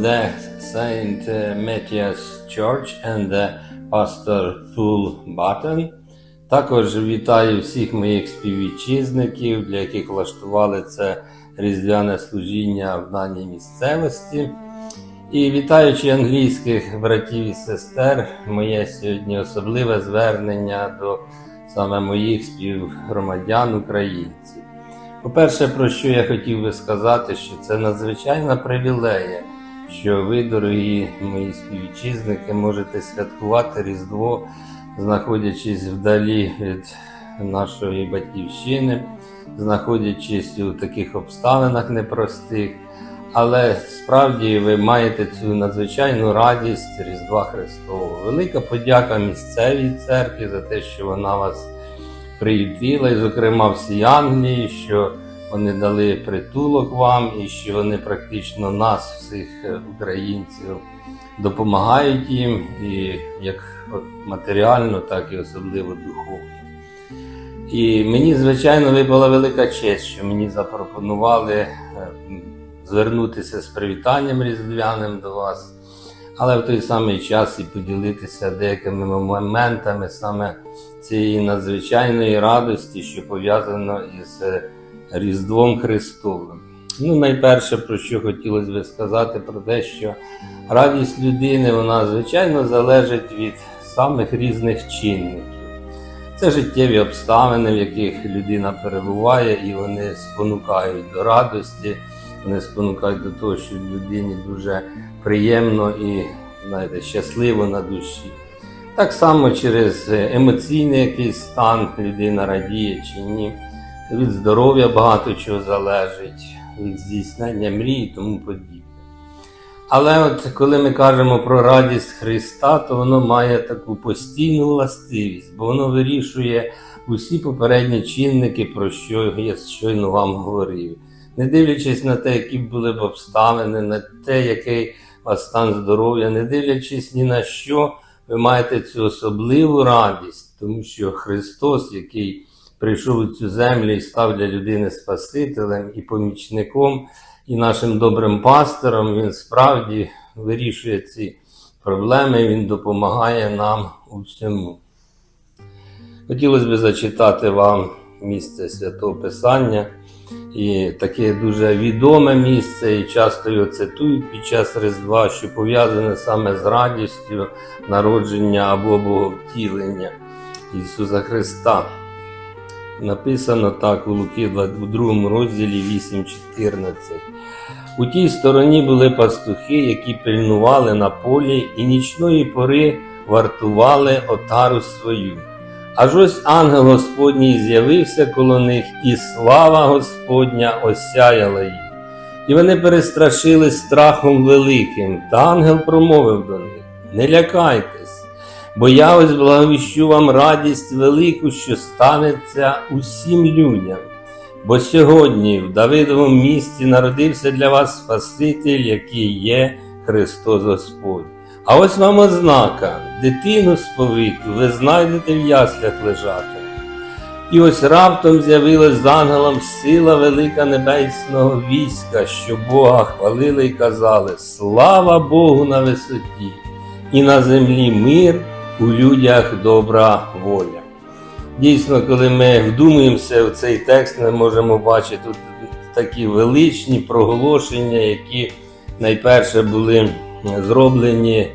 The Saint Matthias Church and the Pastor Paul Button. Також вітаю всіх моїх співвітчизників, для яких влаштували це різдвяне служіння в даній місцевості. І вітаючи англійських братів і сестер, моє сьогодні особливе звернення до саме моїх співгромадян українців. По-перше, про що я хотів би сказати, що це надзвичайна привілея, що ви, дорогі мої співвітчизники, можете святкувати Різдво, знаходячись вдалі від нашої батьківщини, знаходячись у таких обставинах непростих. Але справді ви маєте цю надзвичайну радість Різдва Христового. Велика подяка місцевій церкві за те, що вона вас приютила, і, зокрема, всій Англії, що вони дали притулок вам і що вони практично нас, всіх е, українців, допомагають їм, і як матеріально, так і особливо духовно. І мені, звичайно, випала велика честь, що мені запропонували е, звернутися з привітанням різдвяним до вас, але в той самий час і поділитися деякими моментами саме цієї надзвичайної радості, що пов'язано із е, Різдвом Христовим. Ну, найперше, про що хотілося би сказати, про те, що радість людини, вона звичайно залежить від самих різних чинників. Це життєві обставини, в яких людина перебуває, і вони спонукають до радості, вони спонукають до того, що людині дуже приємно і знаєте, щасливо на душі. Так само через емоційний якийсь стан людина радіє чи ні. Від здоров'я багато чого залежить, від здійснення мрій і тому подібне. Але от коли ми кажемо про радість Христа, то воно має таку постійну властивість, бо воно вирішує усі попередні чинники, про що я щойно вам говорив. Не дивлячись на те, які були б обставини, на те, який у вас стан здоров'я, не дивлячись ні на що, ви маєте цю особливу радість, тому що Христос, який прийшов у цю землю і став для людини Спасителем і помічником, і нашим добрим пастором, він справді вирішує ці проблеми, він допомагає нам у всьому. Хотілося б зачитати вам місце Святого Писання, і таке дуже відоме місце, і часто його цитують під час Різдва, що пов'язане саме з радістю народження або боговтілення Ісуса Христа. Написано так у Луки у 2 розділі 8.14. У тій стороні були пастухи, які пильнували на полі і нічної пори вартували отару свою. Аж ось ангел Господній з'явився коло них, і слава Господня осяяла їх. І вони перестрашили страхом великим, та ангел промовив до них: Не лякайтесь, бо я ось благовіщу вам радість велику, що станеться усім людям. Бо сьогодні в Давидовому місті народився для вас Спаситель, який є Христос Господь. А ось вам ознака, дитину сповиту ви знайдете в яслях лежати. І ось раптом з'явилась з ангелом сила велика небесного війська, що Бога хвалили і казали: Слава Богу на висоті, і на землі мир, у людях добра воля. Дійсно, коли ми вдумуємося в цей текст, ми можемо бачити тут такі величні проголошення, які найперше були зроблені,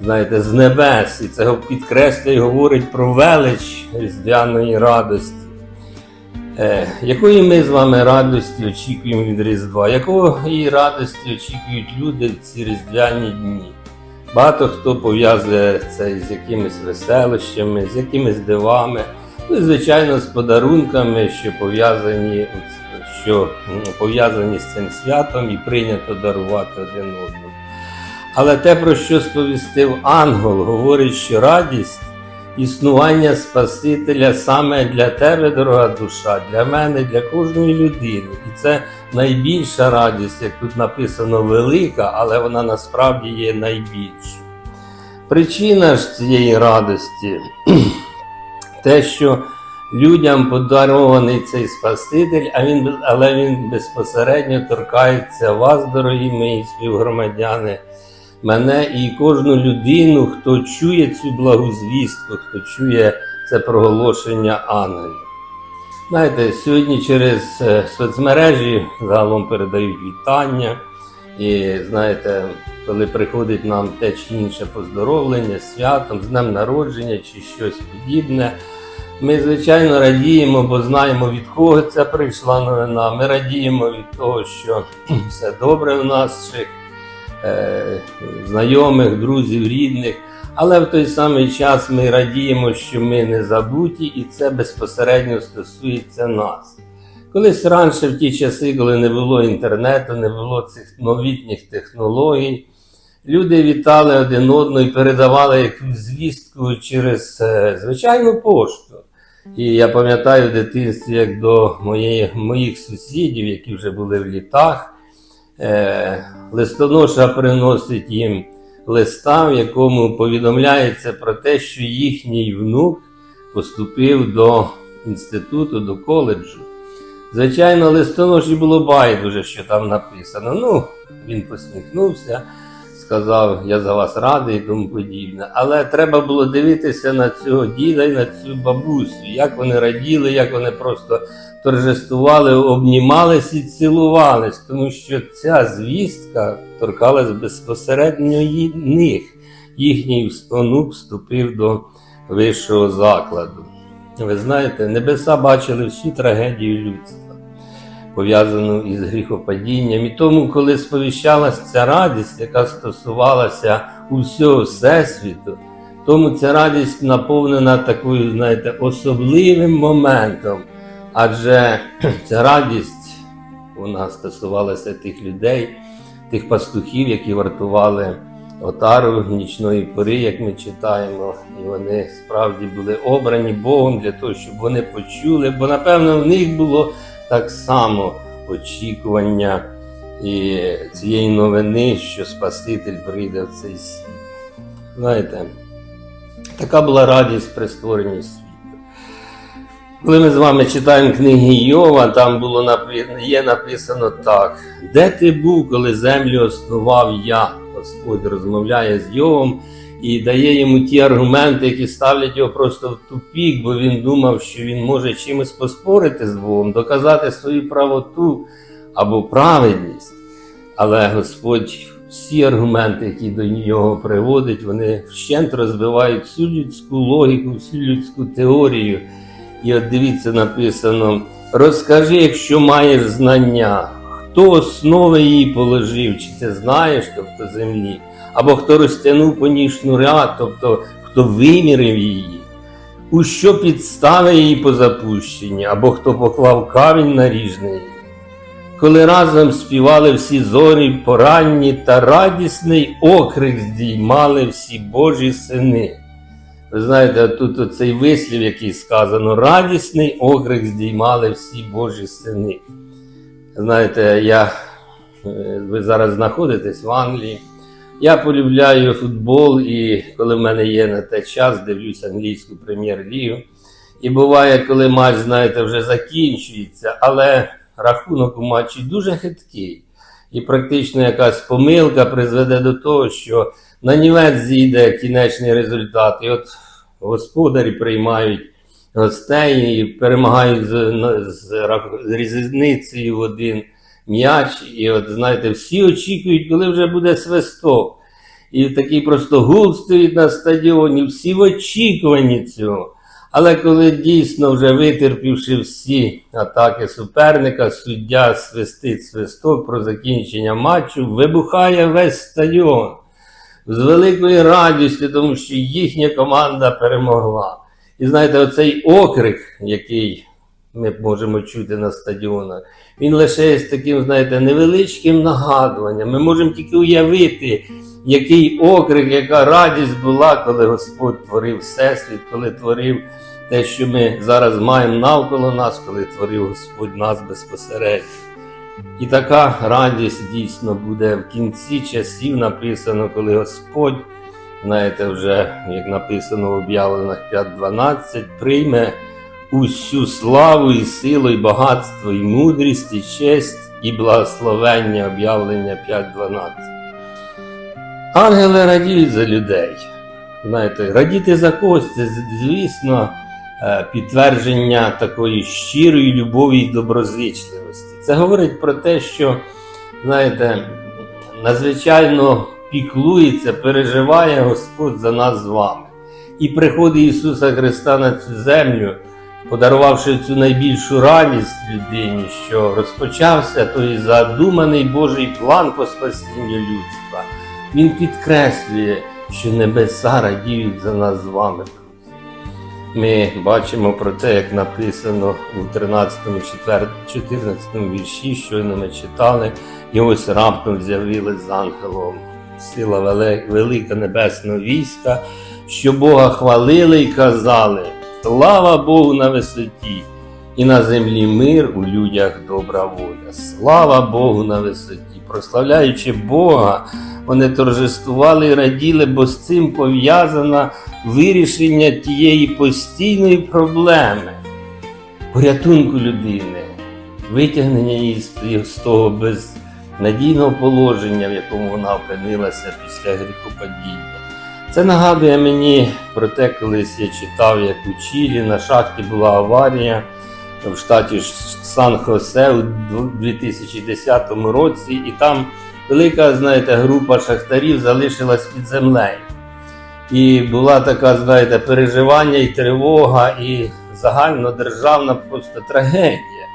знаєте, з небес, і це підкреслює і говорить про велич різдвяної радості. Е, якої ми з вами радості очікуємо від Різдва? Якої радості очікують люди в ці різдвяні дні? Багато хто пов'язує це з якимись веселищами, з якимись дивами, ну і звичайно з подарунками, що пов'язані, що пов'язані з цим святом і прийнято дарувати один одному. Але те, про що сповістив ангел, говорить, що радість існування Спасителя саме для тебе, дорога душа, для мене, для кожної людини. І це найбільша радість, як тут написано, велика, але вона насправді є найбільшою. Причина ж цієї радості те, що людям подарований цей Спаситель, а він, але він безпосередньо торкається вас, дорогі мої співгромадяни, мене і кожну людину, хто чує цю благу звістку, хто чує це проголошення ангелів. Знаєте, сьогодні через е, соцмережі загалом передають вітання. І знаєте, коли приходить нам те чи інше поздоровлення, святом, з днем народження чи щось подібне, ми, звичайно, радіємо, бо знаємо, від кого це прийшла новина. Ми радіємо від того, що все добре в е, знайомих, друзів, рідних. Але в той самий час ми радіємо, що ми не забуті, і це безпосередньо стосується нас. Колись раніше, в ті часи, коли не було інтернету, не було цих новітніх технологій, люди вітали один одного і передавали якусь звістку через е, звичайну пошту. І я пам'ятаю в дитинстві, як до моєї, моїх сусідів, які вже були в літах, е, листоноша приносить їм листа, в якому повідомляється про те, що їхній внук поступив до інституту, до коледжу. Звичайно, листоноші було байдуже, що там написано. Ну, він посміхнувся, сказав, я за вас радий і тому подібне. Але треба було дивитися на цього діда і на цю бабусю, як вони раділи, як вони просто торжествували, обнімались і цілувались, тому що ця звістка торкалась безпосередньо них. Їхній онук вступив до вищого закладу. Ви знаєте, небеса бачили всю трагедію людства, пов'язану із гріхопадінням. І тому, коли сповіщалася ця радість, яка стосувалася усього Всесвіту, тому ця радість наповнена такою, знаєте, особливим моментом. Адже ця радість вона стосувалася тих людей, тих пастухів, які вартували отару нічної пори, як ми читаємо, і вони справді були обрані Богом для того, щоб вони почули, бо напевно в них було так само очікування і цієї новини, що Спаситель прийде в цей світ. Знаєте, така була радість при створенні світу. Коли ми з вами читаємо книги Йова, там було написано, є написано так: Де ти був, коли землю основав я? Господь розмовляє з Йовом і дає йому ті аргументи, які ставлять його просто в тупік, бо він думав, що він може чимось поспорити з Богом, доказати свою правоту або праведність. Але Господь всі аргументи, які до нього приводить, вони вщент розбивають всю людську логіку, всю людську теорію. І от дивіться, написано: розкажи, якщо маєш знання, хто основи її положив, чи ти знаєш, тобто землі, або хто розтягнув по ній тобто хто вимірив її, у що підстави її по запущенні, або хто поклав камінь наріжний її. Коли разом співали всі зорі поранні та радісний окрик здіймали всі Божі сини. Ви знаєте, тут оцей вислів, який сказано, радісний окрик здіймали всі Божі сини. Знаєте, я, е, ви зараз знаходитесь в Англії. Я полюбляю футбол, і коли в мене є на те час, дивлюсь англійську прем'єр-лігу. І буває, коли матч, знаєте, вже закінчується, але рахунок у матчі дуже хиткий. І практично якась помилка призведе до того, що на нівець зійде кінечний результат. І от господарі приймають гостей і перемагають з, з, з різницею в один м'яч. І от знаєте, всі очікують, коли вже буде свисток. І такий просто гул стоїть на стадіоні, всі в очікуванні цього. Але коли дійсно вже витерпівши всі атаки суперника, суддя свистить свисток про закінчення матчу, вибухає весь стадіон з великою радістю, тому що їхня команда перемогла. І знаєте, оцей окрик, який ми можемо чути на стадіонах, він лише є таким, знаєте, невеличким нагадуванням. Ми можемо тільки уявити, який окрик, яка радість була, коли Господь творив Всесвіт, коли творив те, що ми зараз маємо навколо нас, коли творив Господь нас безпосередньо. І така радість дійсно буде в кінці часів написано, коли Господь, знаєте, вже як написано в об'явлених 5.12, прийме усю славу і силу, і багатство, і мудрість, і честь, і благословення об'явлення 5.12. Ангели радіють за людей. Знаєте, радіти за когось це, звісно, е, підтвердження такої щирої любові і доброзичливості. Це говорить про те, що, знаєте, надзвичайно піклується, переживає Господь за нас з вами. І приходить Ісуса Христа на цю землю, подарувавши цю найбільшу радість людині, що розпочався той задуманий Божий план по спасінню людства. Він підкреслює, що небеса радіють за нас з вами. Ми бачимо про те, як написано у 13, 14 вірші, щойно ми читали, і ось раптом з'явилась з ангелом сила велика небесного війська, що Бога хвалили і казали: Слава Богу на висоті, і на землі мир у людях добра воля. Слава Богу на висоті, прославляючи Бога, вони торжествували і раділи, бо з цим пов'язано вирішення тієї постійної проблеми, порятунку людини, витягнення її з- того безнадійного положення, в якому вона опинилася після гріхопадіння. Це нагадує мені про те, колись я читав, як у Чилі на шахті була аварія в штаті Сан-Хосе у 2010 році, і там велика, знаєте, група шахтарів залишилась під землею. І була така, знаєте, переживання і тривога, і загальнодержавна просто трагедія.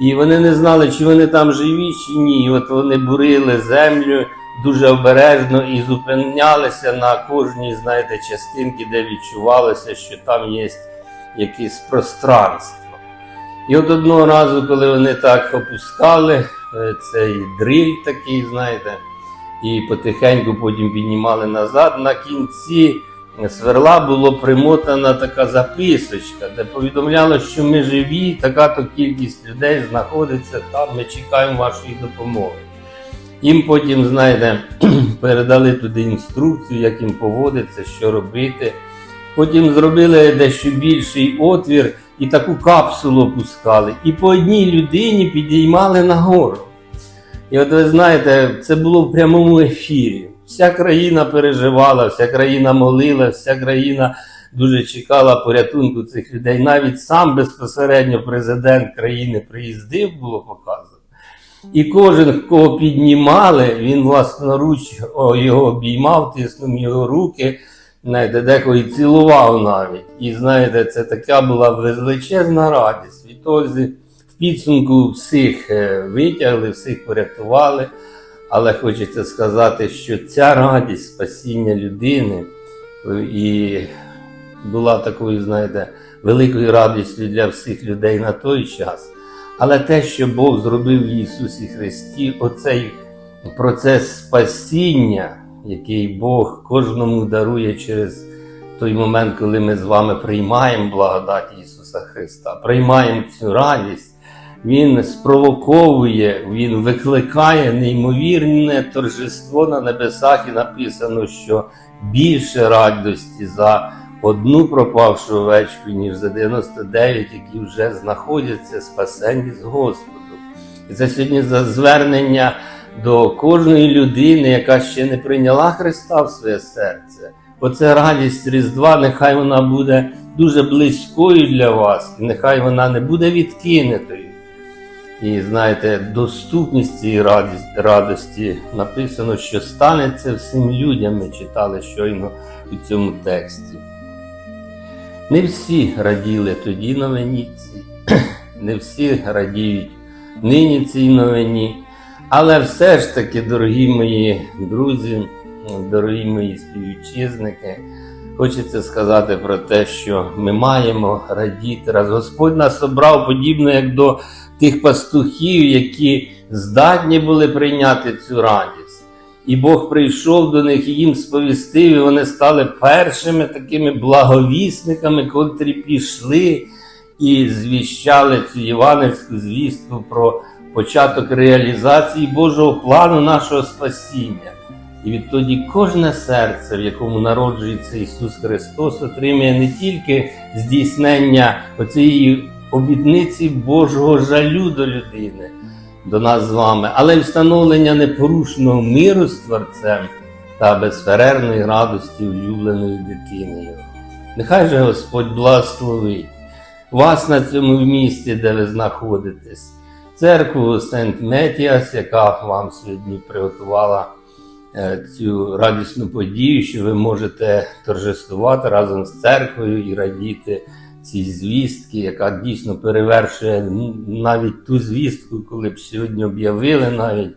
І вони не знали, чи вони там живі, чи ні. От вони бурили землю дуже обережно і зупинялися на кожній, знаєте, частинці, де відчувалося, що там є якесь пространство. І от одного разу, коли вони так опускали е, цей дриль такий, знаєте, і потихеньку потім піднімали назад, на кінці сверла було примотана така записочка, де повідомляло, що ми живі, така-то кількість людей знаходиться там, ми чекаємо вашої допомоги. Їм потім, знаєте, передали туди інструкцію, як їм поводиться, що робити. Потім зробили дещо більший отвір і таку капсулу опускали. І по одній людині підіймали нагору. І от ви знаєте, це було в прямому ефірі. Вся країна переживала, вся країна молила, вся країна дуже чекала порятунку цих людей. Навіть сам безпосередньо президент країни приїздив, було показано. І кожен, кого піднімали, він власноруч його обіймав, тиснув його руки, знаєте, декого і цілував навіть. І знаєте, це така була величезна радість. Відтоді в підсумку всіх е, витягли, всіх порятували. Але хочеться сказати, що ця радість спасіння людини е, і була такою, знаєте, великою радістю для всіх людей на той час. Але те, що Бог зробив в Ісусі Христі, оцей процес спасіння, який Бог кожному дарує через той момент, коли ми з вами приймаємо благодать Ісуса Христа, приймаємо цю радість, Він спровоковує, Він викликає неймовірне торжество на небесах, і написано, що більше радості за одну пропавшу овечку, ніж за 99, які вже знаходяться спасені з Господом. І це сьогодні за звернення до кожної людини, яка ще не прийняла Христа в своє серце. Оце радість Різдва, нехай вона буде дуже близькою для вас, і нехай вона не буде відкинутою. І знаєте, доступність цієї радості написано, що станеться всім людям. Ми читали щойно у цьому тексті. Не всі раділи тоді новиніці, не всі радіють нині цій новині. Але все ж таки, дорогі мої друзі, дорогі мої співвітчизники, хочеться сказати про те, що ми маємо радіти. Раз Господь нас обрав подібно як до тих пастухів, які здатні були прийняти цю радість. І Бог прийшов до них і їм сповістив, і вони стали першими такими благовісниками, котрі пішли і звіщали цю євангельську звістку про початок реалізації Божого плану нашого спасіння. І відтоді кожне серце, в якому народжується Ісус Христос, отримує не тільки здійснення оцієї обітниці Божого жалю до людини, до нас з вами, але й встановлення непорушного миру з Творцем та безперервної радості улюбленої дитини. Нехай же Господь благословить вас на цьому місці, де ви знаходитесь, церкву Сент Метіас, яка вам сьогодні приготувала е, цю радісну подію, що ви можете торжествувати разом з церквою і радіти цій звістки, яка дійсно перевершує навіть ту звістку, коли б сьогодні об'явили навіть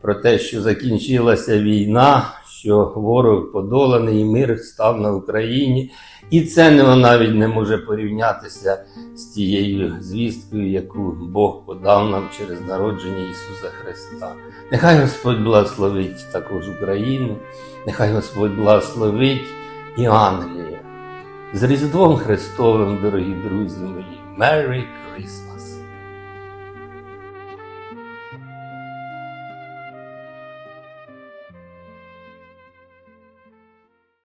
про те, що закінчилася війна, що ворог подоланий і мир став на Україні. І це навіть не може порівнятися з тією звісткою, яку Бог подав нам через народження Ісуса Христа. Нехай Господь благословить також Україну, нехай Господь благословить і Англію. З Різдвом Христовим, дорогі друзі мої, Merry Christmas!